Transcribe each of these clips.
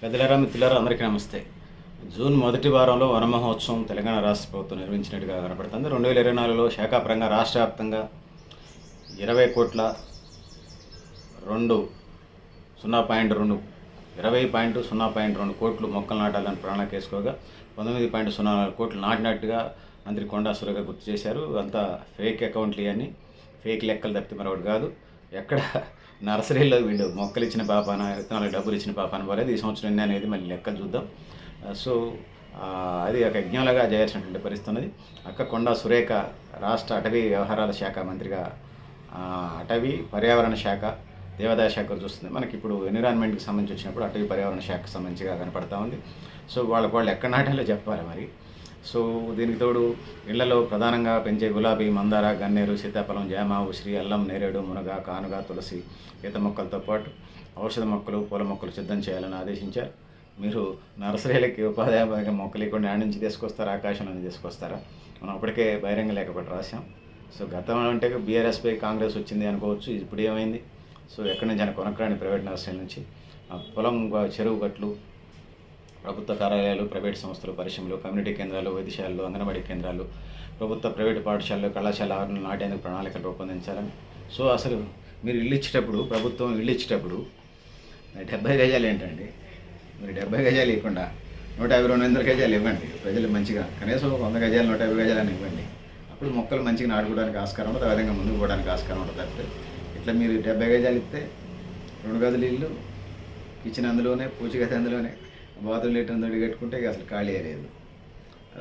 పెద్దలారా మిత్రులారా అందరికీ నమస్తే. జూన్ మొదటి వారంలో వనమహోత్సవం తెలంగాణ రాష్ట్ర ప్రభుత్వం నిర్వహించినట్టుగా కనపడుతుంది. రెండు వేల ఇరవై నాలుగులో శాఖాపరంగా రాష్ట్ర వ్యాప్తంగా ఇరవై కోట్ల రెండు సున్నా పాయింట్ రెండు ఇరవై పాయింట్ సున్నా పాయింట్ రెండు కోట్లు మొక్కలు నాటాలని ప్రణాళిక వేసుకోగా పంతొమ్మిది పాయింట్ సున్నా నాలుగు కోట్లు నాటినట్టుగా మంత్రి కొండా గుర్తు చేశారు. అంతా ఫేక్ అకౌంట్లు ఇవన్నీ. ఫేక్ లెక్కలు తప్పితే మరొకటి కాదు. ఎక్కడ నర్సరీలో వీళ్ళు మొక్కలు ఇచ్చిన పాపాన విత్తనాలకు డబ్బులు ఇచ్చిన పాపాన పోలేదు. ఈ సంవత్సరం ఎన్ని అనేది మళ్ళీ లెక్కలు చూద్దాం. సో అది ఒక యజ్ఞంలాగా చేయాల్సినటువంటి పరిస్థితి ఉన్నది. అక్క కొండా సురేఖ రాష్ట్ర అటవీ వ్యవహారాల శాఖ మంత్రిగా అటవీ పర్యావరణ శాఖ దేవాదాయ శాఖ చూస్తుంది మనకి ఇప్పుడు ఎన్విరాన్మెంట్కి సంబంధించి వచ్చినప్పుడు అటవీ పర్యావరణ శాఖకు సంబంధించిగా కనపడతా ఉంది. సో వాళ్ళకి వాళ్ళు ఎక్కడ నాటాలో చెప్పాలి మరి? సో దీనికి తోడు ఇళ్ళలో ప్రధానంగా పెంచే గులాబీ మందార గన్నేరు సీతాఫలం జామ ఉసిరి అల్లం నేరేడు మునగ కానుగ తులసి ఈత మొక్కలతో పాటు ఔషధ మొక్కలు పూల మొక్కలు సిద్ధం చేయాలని ఆదేశించారు. మీరు నర్సరీలకి ఉపాధ్యాయ మొక్కలు ఇక్కడ యాడ్ నుంచి తీసుకొస్తారా ఆకాశం నుంచి తీసుకొస్తారా? మనం అప్పటికే బహిరంగ లేకపోతే రాసాం సో గతం అంటే బీఆర్ఎస్పై కాంగ్రెస్ వచ్చింది అనుకోవచ్చు ఇప్పుడు ఏమైంది? సో ఎక్కడి నుంచి ఆయన కొనక్కరాని ప్రైవేట్ నర్సరీ నుంచి ఆ పొలం చెరువు గట్లు ప్రభుత్వ కార్యాలయాలు ప్రైవేట్ సంస్థలు పరిశ్రమలు కమ్యూనిటీ కేంద్రాలు వైద్యశాలలు అంగన్వాడీ కేంద్రాలు ప్రభుత్వ ప్రైవేటు పాఠశాలలు కళాశాల ఆవరణలు నాటేందుకు ప్రణాళికలు రూపొందించాలని. సో అసలు మీరు ఇల్లు ఇచ్చేటప్పుడు ప్రభుత్వం ఇల్లు ఇచ్చేటప్పుడు డెబ్బై గజాలు ఏంటండి? మీరు డెబ్బై గజాలు ఇవ్వకుండా నూట యాభై రెండు వందల గజాలు ఇవ్వండి. ప్రజలు మంచిగా కనీసం ఒక వంద గజాలు నూట యాభై గజాలని ఇవ్వండి. అప్పుడు మొక్కలు మంచిగా నాటుకోవడానికి ఆస్కారం ఉంటుంది ఆ విధంగా ముందుకు పోవడానికి ఆస్కారం ఉంటుంది అంటే ఇట్లా మీరు డెబ్బై గజాలు ఇస్తే రెండు గదులు ఇల్లు కిచెన్ అందులోనే పూజ గది అందులోనే. బాత్రూమ్ లీటర్ అందరి కట్టుకుంటే అసలు ఖాళీ లేదు.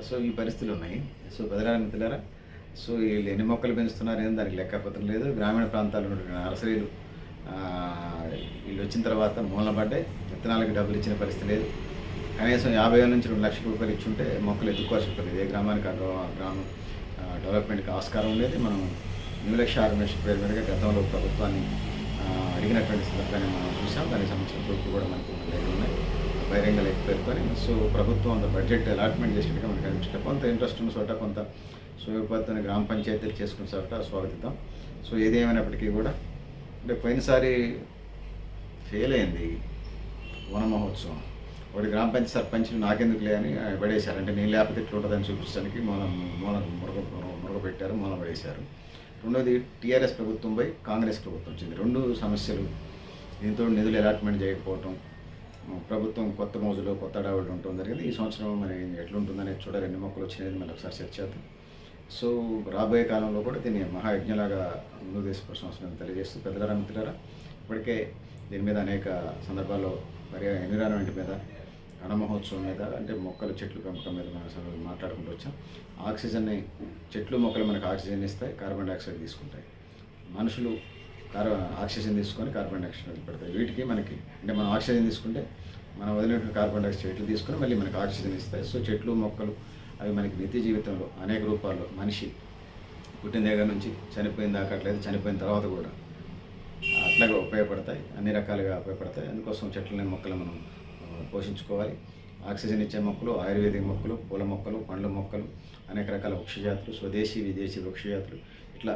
సో ఈ పరిస్థితులు ఉన్నాయి. సో బదిలారా మిత్రులారా సో వీళ్ళు ఎన్ని మొక్కలు పెంచుతున్నారు ఏం దానికి లెక్కపత్రం లేదు. గ్రామీణ ప్రాంతాల్లో ఉన్న నర్సరీలు వీళ్ళు వచ్చిన తర్వాత మూలన పడ్డాయి. విత్తనాలకు డబ్బులు ఇచ్చిన పరిస్థితి లేదు. కనీసం యాభై వేల నుంచి రెండు లక్షల రూపాయలు ఇచ్చుంటే మొక్కలు ఎత్తుకోవాల్సి ఉంటుంది ఏ గ్రామానికి ఆ గ్రామం డెవలప్మెంట్కి ఆస్కారం లేదు మనం న్యూ లక్ష ఆర్గనైజేషన్ పేరు మీదుగా గతంలో ప్రభుత్వాన్ని అడిగినటువంటి సందర్భాన్ని మనం చూసాం. దానికి సంబంధించిన ప్రూఫ్ కూడా మనకు మన బహిరంగ లెక్క పేరుకొని సో ప్రభుత్వం అంత బడ్జెట్ అలాట్మెంట్ చేసినట్టుగా మనకు అనిపించట కొంత ఇంట్రెస్ట్ ఉన్న చోట కొంత సుయోగపడుతున్న గ్రామ పంచాయతీలు చేసుకున్న చోట స్వాగతిద్దాం. సో ఏదేమైనప్పటికీ కూడా అంటే పోయినసారి ఫెయిల్ అయింది వన మహోత్సవం ఒకటి గ్రామ పంచాయతీ సర్పంచ్లు నాకెందుకులే అని పడేశారు. అంటే నేను లేకపోతే ఇట్లా ఉంటుందని చూపించడానికి మూల మూల మురగ మురగ పెట్టారు మూల పడేశారు. రెండోది టీఆర్ఎస్ ప్రభుత్వంపై కాంగ్రెస్ ప్రభుత్వం వచ్చింది. రెండు సమస్యలు దీంతో నిధులు అలాట్మెంట్ చేయకపోవటం ప్రభుత్వం కొత్త మోజులో కొత్త అడావిడి ఉండటం జరిగింది. ఈ సంవత్సరం మరి ఎట్లుంటుందనేది చూడాలి. ఎన్ని మొక్కలు వచ్చినాయి. మళ్ళీ ఒకసారి సెర్చ్ చేద్దాం. సో రాబోయే కాలంలో కూడా దీన్ని మహాయజ్ఞలాగా ముందు తీసుకొచ్చిన అవసరం తెలియజేస్తూ పెద్దలారా మిత్రులారా ఇప్పటికే దీని మీద అనేక సందర్భాల్లో మరి ఎన్విరాన్మెంట్ మీద వన మహోత్సవం మీద అంటే మొక్కలు చెట్లు పెంపకం మీద మనం అసలు మాట్లాడుకుంటూ వచ్చాం. ఆక్సిజన్ని చెట్లు మొక్కలు మనకు ఆక్సిజన్ ఇస్తాయి. కార్బన్ డైఆక్సైడ్ తీసుకుంటాయి. మనుషులు కార్బ ఆక్సిజన్ తీసుకొని కార్బన్ డైఆక్సైడ్ వదిలిపెడతాయి వీటికి మనకి అంటే మనం ఆక్సిజన్ తీసుకుంటే మనం వదిలినటువంటి కార్బన్ డైఆక్సైడ్ చెట్లు తీసుకొని మళ్ళీ మనకు ఆక్సిజన్ ఇస్తాయి. సో చెట్లు మొక్కలు అవి మనకి నిత్య జీవితంలో అనేక రూపాల్లో మనిషి పుట్టిన దగ్గర నుంచి చనిపోయిన దాకా అట్లయితే చనిపోయిన తర్వాత కూడా అట్లాగా ఉపయోగపడతాయి. అన్ని రకాలుగా ఉపయోగపడతాయి. అందుకోసం చెట్లని మొక్కలు మనం పోషించుకోవాలి. ఆక్సిజన్ ఇచ్చే మొక్కలు ఆయుర్వేదిక మొక్కలు పూల మొక్కలు పండ్ల మొక్కలు అనేక రకాల వృక్షజాతులు స్వదేశీ విదేశీ వృక్షజాతులు ఇట్లా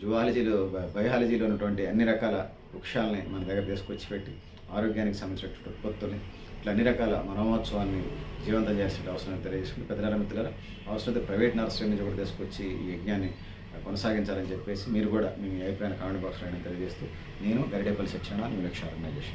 జువాలజీలో బయాలజీలో ఉన్నటువంటి అన్ని రకాల వృక్షాలని మన దగ్గర తీసుకొచ్చి పెట్టి ఆరోగ్యానికి సంబంధించినటువంటి ఉత్పత్తుల్ని ఇట్లా అన్ని రకాల మనోమోత్సవాన్ని జీవంతం చేసే అవసరం తెలియజేసుకుని పెద్దల మిత్రుల అవసరమైతే ప్రైవేట్ నర్సరీ నుంచి కూడా తీసుకొచ్చి ఈ యజ్ఞాన్ని కొనసాగించాలని చెప్పేసి మీరు కూడా మీ అభిప్రాయాన్ని కామెంట్ బాక్స్లో అయినా తెలియజేస్తూ నేను గరిడేపల్లి సత్యనారాయణ మీ లక్ష్య ఆర్గనైజేషన్